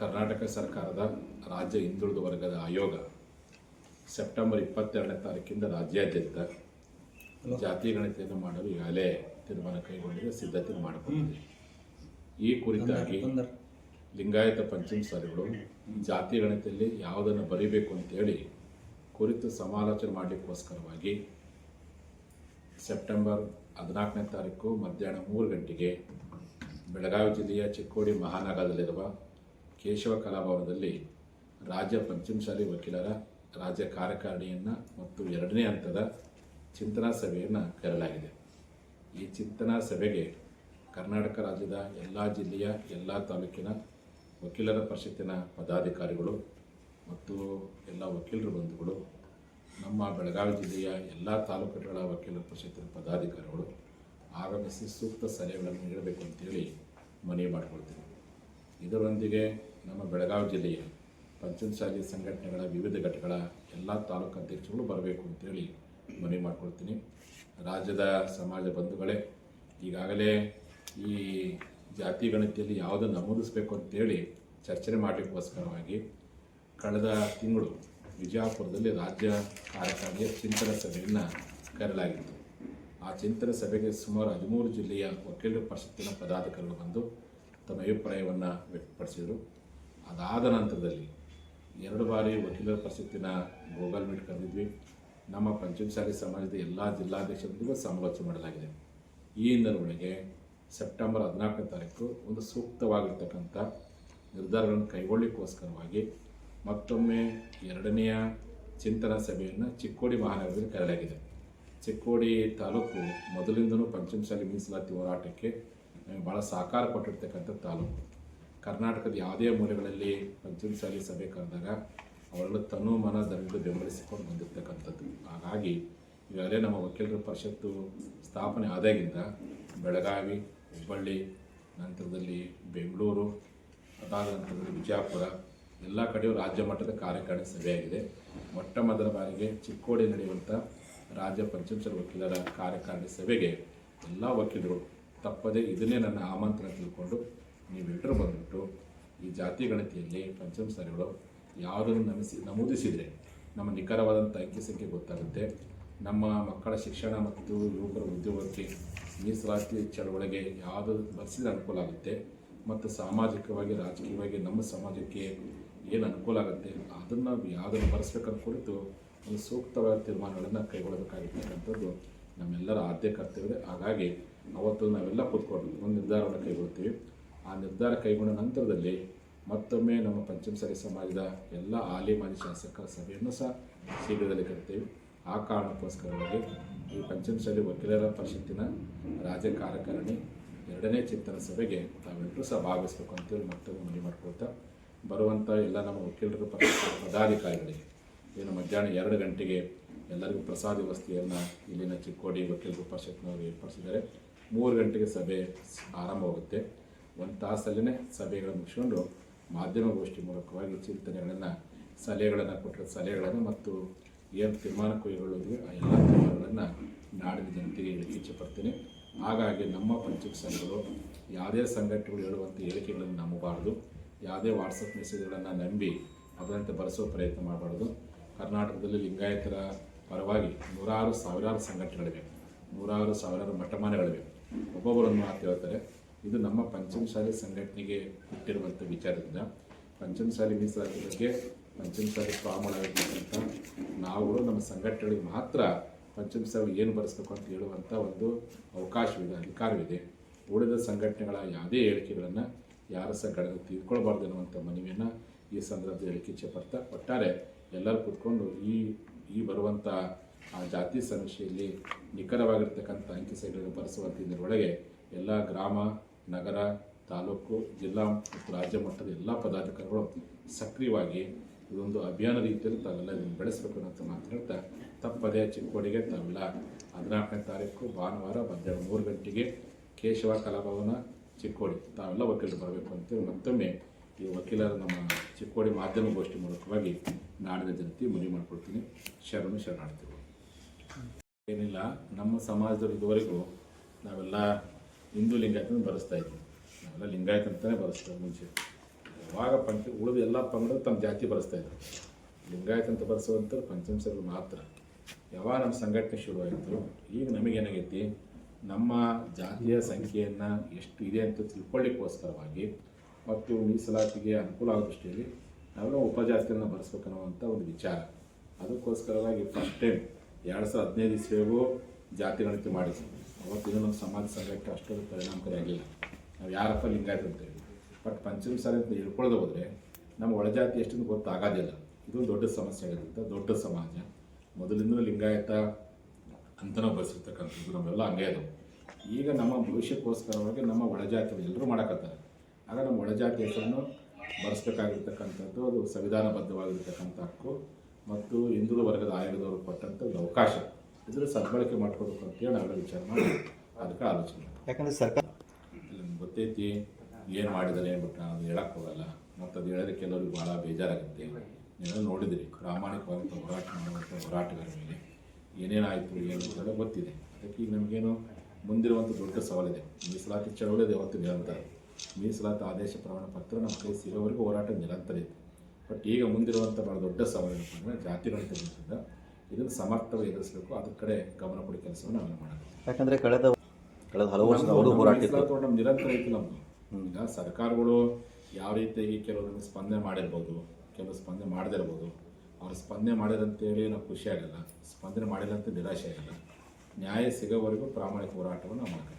ಕರ್ನಾಟಕ ಸರ್ಕಾರದ ರಾಜ್ಯ ಹಿಂದುಳಿದ ವರ್ಗದ ಆಯೋಗ ಸೆಪ್ಟೆಂಬರ್ ಇಪ್ಪತ್ತೆರಡನೇ ತಾರೀಕಿಂದ ರಾಜ್ಯಾದ್ಯಂತ ಜಾತಿ ಗಣತಿಯನ್ನು ಮಾಡಲು ಈಗಾಗಲೇ ತೀರ್ಮಾನ ಕೈಗೊಂಡಿದೆ ಸಿದ್ಧತೆ ಮಾಡಿಕೊಂಡಿದೆ. ಈ ಕುರಿತಾಗಿ ಲಿಂಗಾಯತ ಪಂಚಮಸಾಲಿಗಳು ಜಾತಿ ಗಣತಿಯಲ್ಲಿ ಯಾವುದನ್ನು ಬರೀಬೇಕು ಅಂತೇಳಿ ಕುರಿತು ಸಮಾಲೋಚನೆ ಮಾಡಲಿಕ್ಕೋಸ್ಕರವಾಗಿ ಸೆಪ್ಟೆಂಬರ್ ಹದಿನಾಲ್ಕನೇ ತಾರೀಕು ಮಧ್ಯಾಹ್ನ ಮೂರು ಗಂಟೆಗೆ ಬೆಳಗಾವಿ ಜಿಲ್ಲೆಯ ಚಿಕ್ಕೋಡಿ ಮಹಾನಗರದಲ್ಲಿರುವ ಕೇಶವ ಕಲಾಭವನದಲ್ಲಿ ರಾಜ್ಯ ಪಂಚಮಶಾಲಿ ವಕೀಲರ ರಾಜ್ಯ ಕಾರ್ಯಕಾರಿಣಿಯನ್ನು ಮತ್ತು ಎರಡನೇ ಹಂತದ ಚಿಂತನಾ ಸಭೆಯನ್ನು ಕರೆಯಲಾಗಿದೆ. ಈ ಚಿಂತನಾ ಸಭೆಗೆ ಕರ್ನಾಟಕ ರಾಜ್ಯದ ಎಲ್ಲ ಜಿಲ್ಲೆಯ ಎಲ್ಲ ತಾಲೂಕಿನ ವಕೀಲರ ಪರಿಷತ್ತಿನ ಪದಾಧಿಕಾರಿಗಳು ಮತ್ತು ಎಲ್ಲ ವಕೀಲರ ಬಂಧುಗಳು, ನಮ್ಮ ಬೆಳಗಾವಿ ಜಿಲ್ಲೆಯ ಎಲ್ಲ ತಾಲೂಕುಗಳ ವಕೀಲರ ಪರಿಷತ್ತಿನ ಪದಾಧಿಕಾರಿಗಳು ಆಗಮಿಸಿ ಸೂಕ್ತ ಸಲಹೆಗಳನ್ನು ನೀಡಬೇಕು ಅಂತೇಳಿ ಮನವಿ ಮಾಡಿಕೊಳ್ತೀನಿ. ಇದರೊಂದಿಗೆ ನಮ್ಮ ಬೆಳಗಾವಿ ಜಿಲ್ಲೆಯ ಪಂಚಮಸಾಲಿ ಸಂಘಟನೆಗಳ ವಿವಿಧ ಘಟಕಗಳ ಎಲ್ಲ ತಾಲೂಕು ಅಧ್ಯಕ್ಷಗಳು ಬರಬೇಕು ಅಂತೇಳಿ ಮನವಿ ಮಾಡಿಕೊಳ್ತೀನಿ. ರಾಜ್ಯದ ಸಮಾಜ ಬಂಧುಗಳೇ, ಈಗಾಗಲೇ ಈ ಜಾತಿ ಗಣತಿಯಲ್ಲಿ ಯಾವುದನ್ನು ನಮೂದಿಸಬೇಕು ಅಂತೇಳಿ ಚರ್ಚೆ ಮಾಡಲಿಕ್ಕೋಸ್ಕರವಾಗಿ ಕಳೆದ ತಿಂಗಳು ವಿಜಯಪುರದಲ್ಲಿ ರಾಜ್ಯ ಕಾರ್ಯಕಾರಿಣಿಯ ಚಿಂತನ ಸಭೆಯನ್ನು ಕರೆಯಲಾಗಿತ್ತು. ಆ ಚಿಂತನ ಸಭೆಗೆ ಸುಮಾರು ಹದಿಮೂರು ಜಿಲ್ಲೆಯ ವಕೀಲರ, ಪರಿಷತ್ತಿನ ಪದಾಧಿಕಾರಿಗಳು ಬಂದು ತಮ್ಮ ಅಭಿಪ್ರಾಯವನ್ನು ವ್ಯಕ್ತಪಡಿಸಿದರು. ಅದಾದ ನಂತರದಲ್ಲಿ ಎರಡು ಬಾರಿ ವಕೀಲರ ಪರಿಷತ್ತಿನ ಗೂಗಲ್ ಮೀಟ್ ಕರೆದಿದ್ವಿ. ನಮ್ಮ ಪಂಚಮಸಾಲಿ ಸಮಾಜದ ಎಲ್ಲ ಜಿಲ್ಲಾಧ್ಯಕ್ಷರೊಂದಿಗೂ ಸಮಾಲೋಚನೆ ಮಾಡಲಾಗಿದೆ. ಈ ಹಿನ್ನೆಲೆಯೊಳಗೆ ಸೆಪ್ಟೆಂಬರ್ ಹದಿನಾಲ್ಕನೇ ತಾರೀಕು ಒಂದು ಸೂಕ್ತವಾಗಿರ್ತಕ್ಕಂಥ ನಿರ್ಧಾರಗಳನ್ನು ಕೈಗೊಳ್ಳಿಕ್ಕೋಸ್ಕರವಾಗಿ ಮತ್ತೊಮ್ಮೆ ಎರಡನೆಯ ಚಿಂತನಾ ಸಭೆಯನ್ನು ಚಿಕ್ಕೋಡಿ ಮಹಾನಗರದಲ್ಲಿ ಕರೆಯಲಾಗಿದೆ. ಚಿಕ್ಕೋಡಿ ತಾಲೂಕು ಮೊದಲಿಂದನೂ ಪಂಚಮಸಾಲಿ ಮೀಸಲಾತಿ ಹೋರಾಟಕ್ಕೆ ಭಾಳ ಸಹಕಾರ ಕೊಟ್ಟಿರ್ತಕ್ಕಂಥ ತಾಲೂಕು. ಕರ್ನಾಟಕದ ಯಾವುದೇ ಮೂಲೆಗಳಲ್ಲಿ ಪಂಚಮಸಾಲಿ ಸಭೆ ಕರೆದಾಗ ಅವರೆಲ್ಲ ತನು ಮನ ದರಿದು ಬೆಂಬಲಿಸಿಕೊಂಡು ಬಂದಿರ್ತಕ್ಕಂಥದ್ದು. ಹಾಗಾಗಿ ಈಗಾಗಲೇ ನಮ್ಮ ವಕೀಲರ ಪರಿಷತ್ತು ಸ್ಥಾಪನೆ ಆದಾಗಿಂದ ಬೆಳಗಾವಿ, ಹುಬ್ಬಳ್ಳಿ, ನಂತರದಲ್ಲಿ ಬೆಂಗಳೂರು, ಅದಾದ ನಂತರದಲ್ಲಿ ವಿಜಯಪುರ, ಎಲ್ಲ ಕಡೆಯೂ ರಾಜ್ಯ ಮಟ್ಟದ ಕಾರ್ಯಕಾರಿ ಸಭೆಯಾಗಿದೆ. ಮೊಟ್ಟ ಮೊದಲ ಬಾರಿಗೆ ಚಿಕ್ಕೋಡಿ ನಡೆಯುವಂಥ ರಾಜ್ಯ ಪಂಚಮಸಾಲಿ ವಕೀಲರ ಕಾರ್ಯಕಾರಿ ಸಭೆಗೆ ಎಲ್ಲ ವಕೀಲರು ತಪ್ಪದೇ ಇದನ್ನೇ ನನ್ನ ಆಮಂತ್ರಣ ತಿಳ್ಕೊಂಡು ನೀವೆಲ್ಲರೂ ಬಂದ್ಬಿಟ್ಟು ಈ ಜಾತಿ ಗಣತಿಯಲ್ಲಿ ಪಂಚಮಸಾಲಿಗಳು ಯಾವುದನ್ನು ನಮಿಸಿ, ನಮೂದಿಸಿದರೆ ನಮ್ಮ ನಿಖರವಾದಂಥ ಅಂಕಿ ಸಂಖ್ಯೆ ಗೊತ್ತಾಗುತ್ತೆ. ನಮ್ಮ ಮಕ್ಕಳ ಶಿಕ್ಷಣ ಮತ್ತು ಯುವಕರ ಉದ್ಯೋಗಕ್ಕೆ ಮೀಸಲಾತಿ ಚಳವಳಿಗೆ ಯಾವುದು ಬರೆಸಿದ್ರೆ ಅನುಕೂಲ ಆಗುತ್ತೆ ಮತ್ತು ಸಾಮಾಜಿಕವಾಗಿ, ರಾಜಕೀಯವಾಗಿ ನಮ್ಮ ಸಮಾಜಕ್ಕೆ ಏನು ಅನುಕೂಲ ಆಗುತ್ತೆ ಅದನ್ನು ಯಾವುದನ್ನು ಬರೆಸ್ಬೇಕಂತ ಕುರಿತು ಒಂದು ಸೂಕ್ತವಾದ ತೀರ್ಮಾನಗಳನ್ನು ಕೈಗೊಳ್ಳಬೇಕಾಗಿರ್ತಕ್ಕಂಥದ್ದು ನಮ್ಮೆಲ್ಲರ ಆದ್ಯ ಕರ್ತವ್ಯ. ಹಾಗಾಗಿ ಅವತ್ತು ನಾವೆಲ್ಲ ಕೂತ್ಕೊಂಡು ಒಂದು ನಿರ್ಧಾರವನ್ನು ಕೈಗೊಳ್ತೀವಿ ಆ ನಿರ್ಧಾರ ಕೈಗೊಂಡ ನಂತರದಲ್ಲಿ ಮತ್ತೊಮ್ಮೆ ನಮ್ಮ ಪಂಚಮಸರಿ ಸಮಾಜದ ಎಲ್ಲ ಆಲಿ ಮಾಜಿ ಶಾಸಕರ ಸಭೆಯನ್ನು ಸಹ ಶೀಘ್ರದಲ್ಲಿ ಕರಿತೇವೆ ಆ ಕಾರಣಕ್ಕೋಸ್ಕರವಾಗಿ ಈ ಪಂಚಮಸಾಲಿ ವಕೀಲರ ಪರಿಷತ್ತಿನ ರಾಜ್ಯ ಎರಡನೇ ಚಿಂತನ ಸಭೆಗೆ ತಾವೆಲ್ಲರೂ ಸಹ ಭಾಗವಹಿಸಬೇಕು ಅಂತೇಳಿ ಮತ್ತೊಮ್ಮೆ ಮನವಿ ಮಾಡ್ಕೊಳ್ತಾ ಬರುವಂಥ ಎಲ್ಲ ನಮ್ಮ ವಕೀಲರ ಪದಾಧಿಕಾರಿಗಳಿಗೆ ಏನು ಮಧ್ಯಾಹ್ನ ಎರಡು ಗಂಟೆಗೆ ಎಲ್ಲರಿಗೂ ಪ್ರಸಾದ ವ್ಯವಸ್ಥೆಯನ್ನು ಇಲ್ಲಿನ ಚಿಕ್ಕೋಡಿ ವಕೀಲರ ಪರಿಷತ್ನವರು ಏರ್ಪಡಿಸಿದ್ದಾರೆ. ಮೂರು ಗಂಟೆಗೆ ಸಭೆ ಆರಂಭವಾಗುತ್ತೆ. ಒಂದು ತಾಸಲ್ಲೇ ಸಭೆಗಳನ್ನು ಮುಗಿಸ್ಕೊಂಡು ಮಾಧ್ಯಮಗೋಷ್ಠಿ ಮೂಲಕವಾಗಿ ಚಿಂತನೆಗಳನ್ನು, ಸಲಹೆಗಳನ್ನು ಕೊಟ್ಟರು ಸಲಹೆಗಳನ್ನು ಮತ್ತು ಏನು ತೀರ್ಮಾನ ಕೈಗೊಳ್ಳೋದು ಆ ಎಲ್ಲ ತೀರ್ಮಾನಗಳನ್ನು ನಾಡಿನ ಜನತೆಗೆ ಹೇಳಕ್ಕೆ ಇಚ್ಛೆಪಡ್ತೀನಿ ಹಾಗಾಗಿ ನಮ್ಮ ಪಂಚಮಸಾಲಿಗಳು ಯಾವುದೇ ಸಂಘಟನೆಗಳು ಹೇಳುವಂಥ ಹೇಳಿಕೆಗಳನ್ನು ನಂಬಬಾರ್ದು. ಯಾವುದೇ ವಾಟ್ಸಪ್ ಮೆಸೇಜ್ಗಳನ್ನು ನಂಬಿ ಅದರಂತೆ ಬರೆಸೋ ಪ್ರಯತ್ನ ಮಾಡಬಾರ್ದು. ಕರ್ನಾಟಕದಲ್ಲಿ ಲಿಂಗಾಯತರ ಪರವಾಗಿ ನೂರಾರು ಸಾವಿರಾರು ಸಂಘಟನೆಗಳಿವೆ. ನೂರಾರು ಸಾವಿರಾರು ಮಠಮಾನಗಳಿವೆ ಒಬ್ಬೊಬ್ಬರನ್ನು ಮಾತು ಹೇಳ್ತಾರೆ. ಇದು ನಮ್ಮ ಪಂಚಮಸಾಲಿ ಸಂಘಟನೆಗೆ ಹುಟ್ಟಿರುವಂಥ ವಿಚಾರದಿಂದ ಪಂಚಮಸಾಲಿ ಮೀಸಲಾತಿ ಬಗ್ಗೆ ಪಂಚಮಸಾಲಿ ಪ್ರಾಮಾಣಿಕಂತ ನಾವು ನಮ್ಮ ಸಂಘಟನೆಗಳಿಗೆ ಮಾತ್ರ ಪಂಚಮಸಾಲಿ ಏನು ಬರೆಸ್ಬೇಕು ಅಂತ ಹೇಳುವಂಥ ಒಂದು ಅವಕಾಶವಿದೆ, ಅಧಿಕಾರವಿದೆ. ಉಳಿದ ಸಂಘಟನೆಗಳ ಯಾವುದೇ ಹೇಳಿಕೆಗಳನ್ನು ಯಾರ ಸಹ ಕಡೆ ತೀರ್ಕೊಳ್ಬಾರ್ದು ಅನ್ನುವಂಥ ಮನವಿಯನ್ನು ಈ ಸಂದರ್ಭದಲ್ಲಿ ಹೇಳಿಕೆ ಪಡ್ತಾ ಒಟ್ಟಾರೆ ಎಲ್ಲರೂ ಕೂತ್ಕೊಂಡು ಈ ಈ ಬರುವಂಥ ಆ ಜಾತಿ ಸಮೀಕ್ಷೆಯಲ್ಲಿ ನಿಖರವಾಗಿರ್ತಕ್ಕಂಥ ಅಂಕಿ ಸಂಖ್ಯೆಗಳನ್ನು ಬರೆಸುವಂಥ ಇದರೊಳಗೆ ಎಲ್ಲ ಗ್ರಾಮ ನಗರ, ತಾಲೂಕು, ಜಿಲ್ಲಾ ಮತ್ತು ರಾಜ್ಯ ಮಟ್ಟದ ಎಲ್ಲ ಪದಾಧಿಕಾರಿಗಳು ಸಕ್ರಿಯವಾಗಿ ಇದೊಂದು ಅಭಿಯಾನ ರೀತಿಯಲ್ಲಿ ತಾವೆಲ್ಲ ಇದನ್ನು ಬೆಳೆಸಬೇಕು ಅಂತ ಮಾತನಾಡ್ತಾ ತಪ್ಪದೇ ಚಿಕ್ಕೋಡಿಗೆ ತಾವೆಲ್ಲ ಹದಿನಾಲ್ಕನೇ ತಾರೀಕು ಭಾನುವಾರ ಮಧ್ಯಾಹ್ನ ಮೂರು ಗಂಟೆಗೆ ಕೇಶವ ಕಲಾಭವನ ಚಿಕ್ಕೋಡಿ. ತಾವೆಲ್ಲ ವಕೀಲರು ಬರಬೇಕು ಅಂತೇಳಿ ಮತ್ತೊಮ್ಮೆ ಈ ವಕೀಲರ ನಮ್ಮ ಚಿಕ್ಕೋಡಿ ಮಾಧ್ಯಮ ಗೋಷ್ಠಿ ಮೂಲಕವಾಗಿ ನಾಡಿನ ಜನತೆ ಮನವಿ ಮಾಡಿಕೊಡ್ತೀನಿ. ಶರಣು ಶರಣಾರ್ಥಿಗಳು. ಏನಿಲ್ಲ, ನಮ್ಮ ಸಮಾಜದ ಇದುವರೆಗೂ ನಾವೆಲ್ಲ ಹಿಂದೂ ಲಿಂಗಾಯತನ ಬರೆಸ್ತಾ ಇದ್ವಿ ನಾವೆಲ್ಲ ಲಿಂಗಾಯತ ಅಂತಲೇ ಬರೆಸ್ತೇವೆ ಮುಂಚೆ. ಯಾವಾಗ ಪಂಚ, ಉಳಿದ ಎಲ್ಲ ಪಂಗಡ ತಮ್ಮ ಜಾತಿ ಬರೆಸ್ತಾ ಇದ್ರು. ಲಿಂಗಾಯತ ಅಂತ ಬರೆಸುವಂಥದ್ದು ಪಂಚಮಸರು ಮಾತ್ರ. ಯಾವಾಗ ನಮ್ಮ ಸಂಘಟನೆ ಶುರುವಾಯಿತು, ಈಗ ನಮಗೇನಾಗೈತಿ ನಮ್ಮ ಜಾತಿಯ ಸಂಖ್ಯೆಯನ್ನು ಎಷ್ಟು ಇದೆ ಅಂತ ತಿಳ್ಕೊಳ್ಳಿಕ್ಕೋಸ್ಕರವಾಗಿ ಮತ್ತು ಮೀಸಲಾತಿಗೆ ಅನುಕೂಲ ಆಗೋ ದೃಷ್ಟಿಯಲ್ಲಿ ನಾವೆಲ್ಲ ಉಪಜಾತಿಯನ್ನು ಬರೆಸ್ಬೇಕನ್ನುವಂಥ ಒಂದು ವಿಚಾರ. ಅದಕ್ಕೋಸ್ಕರವಾಗಿ ಫಸ್ಟ್ ಟೈಮ್ ಎರಡು ಸಾವಿರದ ಹದಿನೈದು ಇಸ್ವಿಗೂ ಜಾತಿ ಗಣತಿ ಮಾಡಿದ್ವಿ. ಅವತ್ತಿನ ನಮ್ಮ ಸಮಾಜ ಸಂಘಕ್ಕೆ ಅಷ್ಟೊಂದು ಪರಿಣಾಮಕಾರಿ ಆಗಿಲ್ಲ ನಾವು ಯಾರಪ್ಪ ಲಿಂಗಾಯತ ಅಂತೇಳಿ ಬಟ್ ಪಂಚಮ ಸಾರಿ ಅಂತ ಹೇಳ್ಕೊಳ್ಳೋದು ಹೋದರೆ ನಮ್ಮ ಒಳಜಾತಿ ಎಷ್ಟೊಂದು ಗೊತ್ತಾಗೋದಿಲ್ಲ. ಇದು ದೊಡ್ಡ ಸಮಸ್ಯೆ ಆಗಿರುತ್ತೆ. ದೊಡ್ಡ ಸಮಾಜ. ಮೊದಲಿಂದಲೂ ಲಿಂಗಾಯತ ಅಂತನೂ ಬಯಸಿರ್ತಕ್ಕಂಥದ್ದು ನಮ್ಮೆಲ್ಲ ಹಂಗೆ ಅದು. ಈಗ ನಮ್ಮ ಭವಿಷ್ಯಕ್ಕೋಸ್ಕರವಾಗಿ ನಮ್ಮ ಒಳಜಾತಿ ಎಲ್ಲರೂ ಮಾಡಕತ್ತಾರೆ. ಆಗ ನಮ್ಮ ಒಳಜಾತಿ ಹೆಸರನ್ನು ಬರೆಸ್ಬೇಕಾಗಿರ್ತಕ್ಕಂಥದ್ದು ಅದು ಸಂವಿಧಾನಬದ್ಧವಾಗಿರ್ತಕ್ಕಂಥ ಹಕ್ಕು ಮತ್ತು ಹಿಂದುಳಿದ ವರ್ಗದ ಆಯೋಗದವರು ಕೊಟ್ಟಂಥ ಅವಕಾಶ. ಇದ್ರ ಸದ್ಬಳಕೆ ಮಾಡ್ಕೋಬೇಕು ಅಂತೇಳಿ ನಾವೆಲ್ಲ ವಿಚಾರ ಮಾಡಿ ಅದಕ್ಕೆ ಆಲೋಚನೆ. ಯಾಕಂದ್ರೆ ಸರ್ಕಾರ ಇಲ್ಲಿ ನಮ್ಗೆ ಗೊತ್ತೈತಿ ಏನು ಮಾಡಿದ್ದಾರೆ ಏನ್ಬಿಟ್ಟು ಅದು ಹೇಳಕ್ಕೆ ಹೋಗಲ್ಲ. ಮತ್ತು ಅದು ಹೇಳಿದ್ರೆ ಕೆಲವ್ರಿಗೆ ಭಾಳ ಬೇಜಾರಾಗುತ್ತೆ. ನೀವೆಲ್ಲ ನೋಡಿದಿರಿ ಪ್ರಾಮಾಣಿಕವಾದಂಥ ಹೋರಾಟ ಮಾಡುವಂಥ ಹೋರಾಟಗಾರ ಮೇಲೆ ಏನೇನಾಯಿತು ಏನು ಅಂತೆಲ್ಲ ಗೊತ್ತಿದೆ. ಅದಕ್ಕೆ ಈಗ ನಮಗೇನು ಮುಂದಿರುವಂಥ ದೊಡ್ಡ ಸವಾಲಿದೆ. ಮೀಸಲಾತಿ ಚಳವಳಿ ಇದೆ ಅವತ್ತು ನಿರಂತರ. ಮೀಸಲಾತಿ ಆದೇಶ ಪ್ರಮಾಣ ಪತ್ರ ನಮ್ಮ ಕೈ ಸಿಗೋವರೆಗೂ ಹೋರಾಟ ನಿರಂತರ ಇತ್ತು ಬಟ್ ಈಗ ಮುಂದಿರುವಂಥ ಭಾಳ ದೊಡ್ಡ ಸವಾಲು ಏನಪ್ಪ ಅಂದರೆ ಜಾತಿ ಗಣಿತದಿಂದ ಇದನ್ನು ಸಮರ್ಥವಾಗಿ ಎದುರಿಸಬೇಕು. ಅದ್ರ ಕಡೆ ಗಮನ ಕೊಡಿ ಕೆಲಸವನ್ನು ನಾವೆಲ್ಲ ಮಾಡಬೇಕು ಯಾಕಂದ್ರೆ ಕಳೆದ ಕಳೆದ ಹಲವು ವರ್ಷ ಅವರು ಹೋರಾಟ ಇತ್ತು. ನಮ್ಮ ನಿರಂತರ ಐತಿ ಈಗ ಸರ್ಕಾರಗಳು ಯಾವ ರೀತಿಯಾಗಿ ಕೆಲವರನ್ನು ಸ್ಪಂದನೆ ಮಾಡಿರ್ಬೋದು ಕೆಲವು ಸ್ಪಂದನೆ ಮಾಡದಿರ್ಬೋದು ಅವ್ರು ಸ್ಪಂದನೆ ಮಾಡಿದಂತೇಳಿ ನಾವು ಖುಷಿ ಆಗಲ್ಲ. ಸ್ಪಂದನೆ ಮಾಡಿಲ್ಲ ಅಂತ ನಿರಾಶೆ ಆಗಲ್ಲ. ನ್ಯಾಯ ಸಿಗೋವರೆಗೂ ಪ್ರಾಮಾಣಿಕ ಹೋರಾಟವನ್ನು ನಾವು ಮಾಡ್ತೀವಿ